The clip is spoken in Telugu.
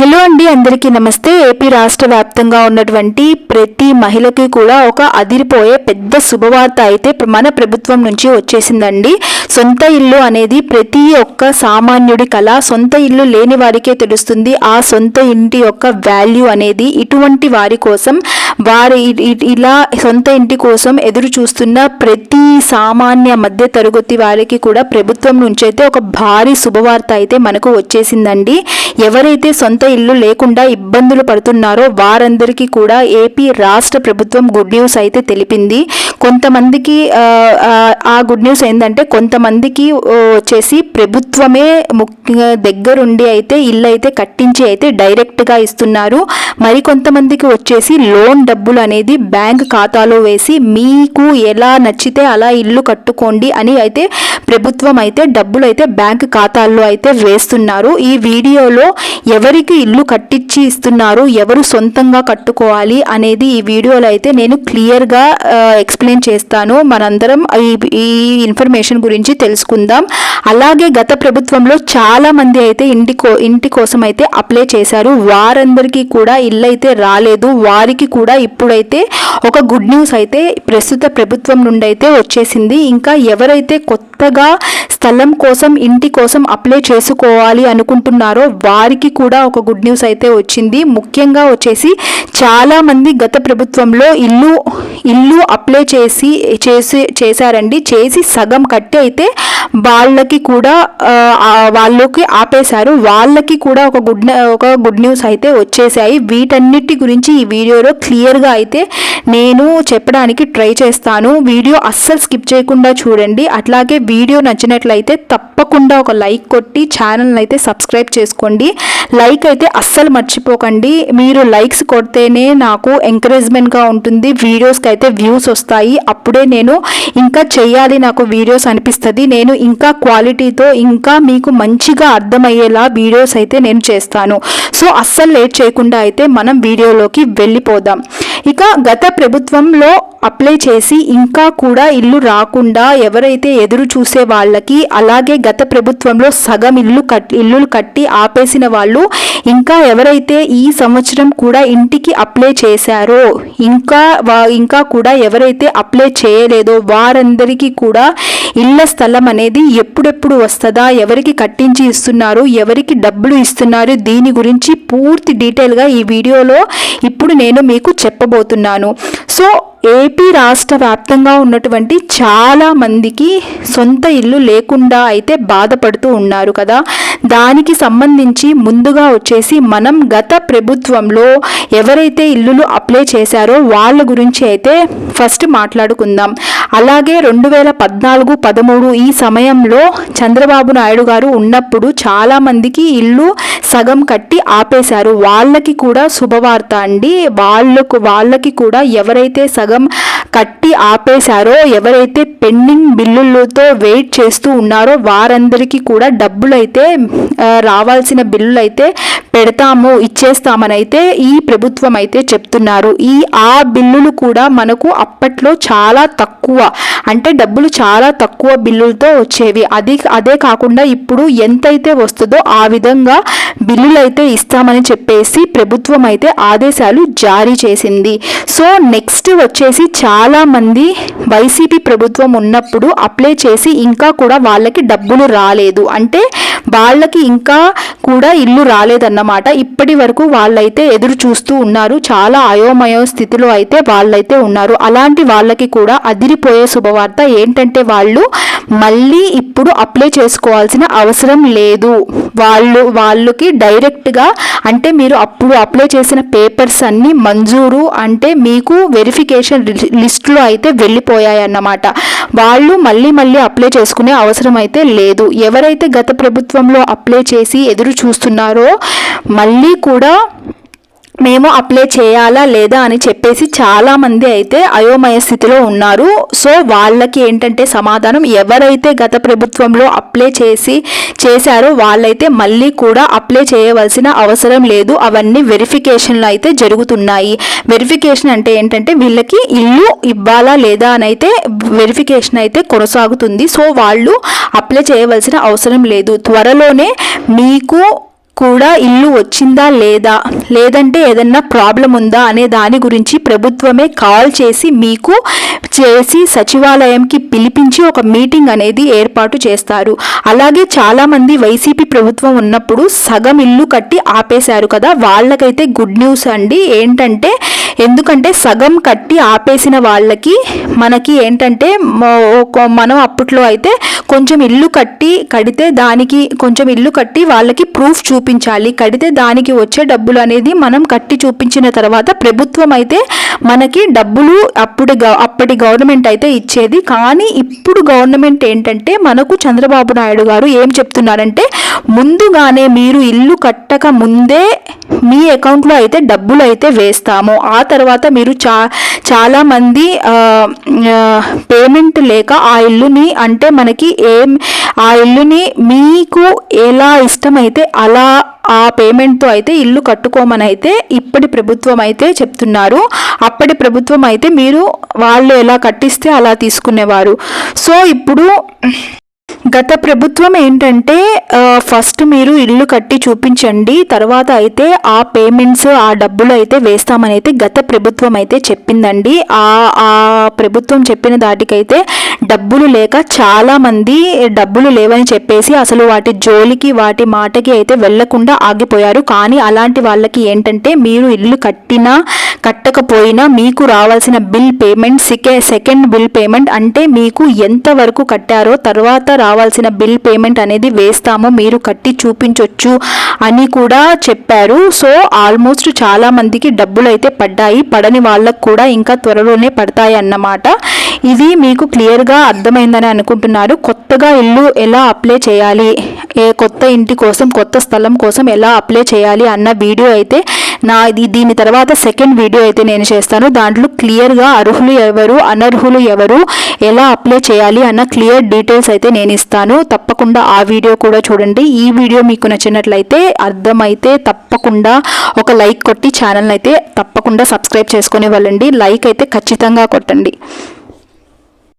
హలో అండి అందరికీ నమస్తే. ఏపీ రాష్ట్ర వ్యాప్తంగా ఉన్నటువంటి ప్రతి మహిళకి కూడా ఒక అదిరిపోయే పెద్ద శుభవార్త అయితే మన ప్రభుత్వం నుంచి వచ్చేసిందండి. సొంత ఇల్లు అనేది ప్రతి ఒక్క సామాన్యుడి కళ సొంత ఇల్లు లేని వారికే తెలుస్తుంది. ఆ సొంత ఇంటి యొక్క వాల్యూ అనేది ఇటువంటి వారి కోసం వారి ఇలా సొంత ఇంటి కోసం ఎదురు చూస్తున్న ప్రతి సామాన్య మధ్య తరగతి వారికి కూడా ప్రభుత్వం నుంచి అయితే ఒక భారీ శుభవార్త అయితే మనకు వచ్చేసిందండి. ఎవరైతే సొంత ఇల్లు లేకుండా ఇబ్బందులు పడుతున్నారో వారందరికీ కూడా ఏపీ రాష్ట్ర ప్రభుత్వం గుడ్ న్యూస్ అయితే తెలిపింది. కొంతమందికి ఆ గుడ్ న్యూస్ ఏంటంటే కొంతమందికి వచ్చేసి ప్రభుత్వమే ముఖ్య దగ్గరుండి అయితే ఇల్లు అయితే కట్టించి అయితే డైరెక్ట్గా ఇస్తున్నారు. మరి కొంతమందికి వచ్చేసి లోన్ డబ్బులు అనేది బ్యాంక్ ఖాతాలో వేసి మీకు ఎలా నచ్చితే అలా ఇల్లు కట్టుకోండి అని అయితే ప్రభుత్వం అయితే డబ్బులు అయితే బ్యాంక్ ఖాతాల్లో అయితే వేస్తున్నారు. ఈ వీడియోలో ఎవరికి ఇల్లు కట్టించి ఇస్తున్నారు ఎవరు సొంతంగా కట్టుకోవాలి అనేది ఈ వీడియోలో అయితే నేను క్లియర్గా ఎక్స్ప్లెయిన్ చేస్తాను. మనందరం ఈ ఈ ఇన్ఫర్మేషన్ గురించి తెలుసుకుందాం. అలాగే గత ప్రభుత్వంలో చాలా మంది అయితే ఇంటి కో ఇంటి కోసం అయితే అప్లై చేశారు. వారందరికీ కూడా ఇల్లు అయితే రాలేదు. వారికి కూడా ఇప్పుడైతే ఒక గుడ్ న్యూస్ అయితే ప్రస్తుత ప్రభుత్వం నుండి అయితే వచ్చేసింది. ఇంకా ఎవరైతే కొత్తగా స్థలం కోసం ఇంటి కోసం అప్లై చేసుకోవాలి అనుకుంటున్నారో వారికి కూడా ఒక గుడ్ న్యూస్ అయితే వచ్చింది. ముఖ్యంగా వచ్చేసి చాలామంది గత ప్రభుత్వంలో ఇల్లు ఇల్లు అప్లై చేసి చేసి చేశారండి. చేసి సగం కట్టి అయితే వాళ్ళకి కూడా వాళ్ళకి ఆపేశారు. వాళ్ళకి కూడా ఒక గుడ్ ఒక గుడ్ న్యూస్ అయితే వచ్చేసాయి వీటన్నిటి గురించి ఈ వీడియోలో క్లియర్గా అయితే నేను చెప్పడానికి ట్రై చేస్తాను. వీడియో అస్సలు స్కిప్ చేయకుండా చూడండి. అట్లాగే వీడియో నచ్చినట్లయితే తప్పకుండా ఒక లైక్ కొట్టి ఛానల్ని అయితే సబ్స్క్రైబ్ చేసుకోండి. లైక్ అయితే అస్సలు మర్చిపోకండి. మీరు లైక్స్ కొడితేనే నాకు ఎంకరేజ్మెంట్గా ఉంటుంది. వీడియోస్కి అయితే వ్యూస్ వస్తాయి. అప్పుడే నేను ఇంకా చేయాలి నాకు వీడియోస్ అనిపిస్తుంది. నేను ఇంకా క్వాలిటీతో ఇంకా మీకు మంచిగా అర్థమయ్యేలా వీడియోస్ అయితే నేను చేస్తాను. సో అస్సలు లేట్ చేయకుండా అయితే మనం వీడియోలోకి వెళ్ళిపోదాం. ఇక గత ప్రభుత్వంలో అప్లై చేసి ఇంకా కూడా ఇల్లు రాకుండా ఎవరైతే ఎదురు చూసే వాళ్ళకి అలాగే గత ప్రభుత్వంలో సగం ఇల్లు కట్టి ఇల్లులు కట్టి ఆపేసిన వాళ్ళు ఇంకా ఎవరైతే ఈ సంవత్సరం కూడా ఇంటికి అప్లై చేశారో ఇంకా ఇంకా కూడా ఎవరైతే అప్లై చేయలేదో వారందరికీ కూడా ఇళ్ళ స్థలం అనేది ఎప్పుడెప్పుడు వస్తుందా ఎవరికి కట్టించి ఇస్తున్నారు ఎవరికి డబ్బులు ఇస్తున్నారు దీని గురించి పూర్తి డీటెయిల్గా ఈ వీడియోలో ఇప్పుడు నేను మీకు చెప్పబోతున్నాను. సో ఏపీ రాష్ట్ర వ్యాప్తంగా ఉన్నటువంటి చాలా మందికి సొంత ఇల్లు లేకుండా అయితే బాధపడుతూ ఉన్నారు కదా. దానికి సంబంధించి ముందుగా వచ్చేసి మనం గత ప్రభుత్వంలో ఎవరైతే ఇల్లులు అప్లై చేశారో వాళ్ళ గురించి అయితే ఫస్ట్ మాట్లాడుకుందాం. అలాగే రెండు వేల పద్నాలుగు పదమూడు ఈ సమయంలో చంద్రబాబు నాయుడు గారు ఉన్నప్పుడు చాలామందికి ఇల్లు సగం కట్టి ఆపేశారు. వాళ్ళకి కూడా శుభవార్త అండి. వాళ్ళకు వాళ్ళకి కూడా ఎవరైతే సగం కట్టి ఆపేశారో ఎవరైతే పెండింగ్ బిల్లులతో వెయిట్ చేస్తూ ఉన్నారో వారందరికీ కూడా డబ్బులైతే రావాల్సిన బిల్లులు అయితే పెడతాము ఇచ్చేస్తామని అయితే ఈ ప్రభుత్వం అయితే చెప్తున్నారు. ఈ ఆ బిల్లులు కూడా మనకు అప్పట్లో చాలా తక్కువ అంటే డబ్బులు చాలా తక్కువ బిల్లులతో వచ్చేవి. అది అదే కాకుండా ఇప్పుడు ఎంతైతే వస్తుందో ఆ విధంగా బిల్లులు అయితే ఇస్తామని చెప్పేసి ప్రభుత్వం అయితే ఆదేశాలు జారీ చేసింది. సో నెక్స్ట్ వచ్చేసి చాలామంది వైసీపీ ప్రభుత్వం ఉన్నప్పుడు అప్లై చేసి ఇంకా కూడా వాళ్ళకి డబ్బులు రాలేదు. అంటే వాళ్ళకి ఇంకా కూడా ఇల్లు రాలేదన్నమాట. ఇప్పటి వరకు వాళ్ళైతే ఎదురు చూస్తూ ఉన్నారు. చాలా అయోమయ స్థితిలో అయితే వాళ్ళైతే ఉన్నారు. అలాంటి వాళ్ళకి కూడా అదిరిపోయే శుభవార్త ఏంటంటే వాళ్ళు మళ్ళీ ఇప్పుడు అప్లై చేసుకోవాల్సిన అవసరం లేదు. వాళ్ళు వాళ్ళకి డైరెక్ట్గా అంటే మీరు అప్పుడు అప్లై చేసిన పేపర్స్ అన్నీ మంజూరు అంటే మీకు వెరిఫికేషన్ లిస్టులో అయితే వెళ్ళిపోయాయి అన్నమాట వాళ్ళు మళ్ళీ మళ్ళీ అప్లై చేసుకునే అవసరం అయితే లేదు. ఎవరైతే గత ప్రభుత్వంలో అప్లై చేసి ఎదురు చూస్తున్నారో మళ్ళీ కూడా మేము అప్లై చేయాలా లేదా అని చెప్పేసి చాలామంది అయితే అయోమయ స్థితిలో ఉన్నారు. సో వాళ్ళకి ఏంటంటే సమాధానం ఎవరైతే గత ప్రభుత్వంలో అప్లై చేసి చేశారో వాళ్ళైతే మళ్ళీ కూడా అప్లై చేయవలసిన అవసరం లేదు. అవన్నీ వెరిఫికేషన్లు అయితే జరుగుతున్నాయి. వెరిఫికేషన్ అంటే ఏంటంటే వీళ్ళకి ఇల్లు ఇవ్వాలా లేదా అని అయితే వెరిఫికేషన్ అయితే కొనసాగుతుంది. సో వాళ్ళు అప్లై చేయవలసిన అవసరం లేదు. త్వరలోనే మీకు కూడా ఇల్లు వచ్చిందా లేదా? లేదంటే ఏదన్నా ప్రాబ్లం ఉందా అనే దాని గురించి ప్రభుత్వమే కాల్ చేసి మీకు చేసి సచివాలయంకి పిలిపించి ఒక మీటింగ్ అనేది ఏర్పాటు చేస్తారు. అలాగే చాలామంది వైసీపీ ప్రభుత్వం ఉన్నప్పుడు సగం ఇల్లు కట్టి ఆపేశారు కదా. వాళ్ళకైతే గుడ్ న్యూస్ అండి. ఏంటంటే ఎందుకంటే సగం కట్టి ఆపేసిన వాళ్ళకి మనకి ఏంటంటే మనం అప్పట్లో అయితే కొంచెం ఇల్లు కట్టి కడితే దానికి కొంచెం ఇల్లు కట్టి వాళ్ళకి ప్రూఫ్ చూపించాలి. కడితే దానికి వచ్చే డబ్బులు అనేది మనం కట్టి చూపించిన తర్వాత ప్రభుత్వం అయితే మనకి డబ్బులు అప్పుడు అప్పటి గవర్నమెంట్ అయితే ఇచ్చేది. కానీ ఇప్పుడు గవర్నమెంట్ ఏంటంటే మనకు చంద్రబాబు నాయుడు గారు ఏం చెప్తున్నారంటే ముందుగానే మీరు ఇల్లు కట్టక ముందే మీ అకౌంట్లో అయితే డబ్బులు అయితే వేస్తాము. ఆ తర్వాత మీరు చా చాలామంది పేమెంట్ లేక ఆ ఇల్లుని అంటే మనకి ఏం ఆ ఇల్లుని మీకు ఎలా ఇష్టమైతే అలా ఆ పేమెంట్తో అయితే ఇల్లు కట్టుకోమని అయితే ఇప్పటి ప్రభుత్వం అయితే చెప్తున్నారు. అప్పటి ప్రభుత్వం అయితే మీరు వాళ్ళు ఎలా కట్టిస్తే అలా తీసుకునేవారు. సో ఇప్పుడు గత ప్రభుత్వం ఏంటంటే ఫస్ట్ మీరు ఇల్లు కట్టి చూపించండి తర్వాత అయితే ఆ పేమెంట్స్ ఆ డబ్బులు అయితే వేస్తామని అయితే గత ప్రభుత్వం అయితే చెప్పిందండి. ఆ ఆ ప్రభుత్వం చెప్పిన దాటికైతే డబ్బులు లేక చాలామంది డబ్బులు లేవని చెప్పేసి అసలు వాటి జోలికి వాటి మాటకి అయితే వెళ్ళకుండా ఆగిపోయారు. కానీ అలాంటి వాళ్ళకి ఏంటంటే మీరు ఇల్లు కట్టినా కట్టకపోయినా మీకు రావాల్సిన బిల్ పేమెంట్ సికే సెకండ్ బిల్ పేమెంట్ అంటే మీకు ఎంత వరకు కట్టారో తర్వాత రావాల్సిన బిల్ పేమెంట్ అనేది వేస్తామో మీరు కట్టి చూపించవచ్చు అని కూడా చెప్పారు. సో ఆల్మోస్ట్ చాలామందికి డబ్బులు అయితే పడ్డాయి పడని వాళ్ళకు కూడా ఇంకా త్వరలోనే పడతాయి అన్నమాట ఇది మీకు క్లియర్గా అర్థమైందని అనుకుంటున్నారు కొత్తగా ఇల్లు ఎలా అప్లై చేయాలి? ఏ కొత్త ఇంటి కోసం కొత్త స్థలం కోసం ఎలా అప్లై చేయాలి అన్న వీడియో అయితే నా దీని తర్వాత సెకండ్ వీడియో అయితే నేను చేస్తాను. దాంట్లో క్లియర్గా అర్హులు ఎవరు అనర్హులు ఎవరు ఎలా అప్లై చేయాలి అన్న క్లియర్ డీటెయిల్స్ అయితే నేను ఇస్తాను. తప్పకుండా ఆ వీడియో కూడా చూడండి. ఈ వీడియో మీకు నచ్చినట్లయితే అర్థమైతే తప్పకుండా ఒక లైక్ కొట్టి ఛానల్ అయితే తప్పకుండా సబ్స్క్రైబ్ చేసుకునే వాళ్ళండి. లైక్ అయితే ఖచ్చితంగా కొట్టండి.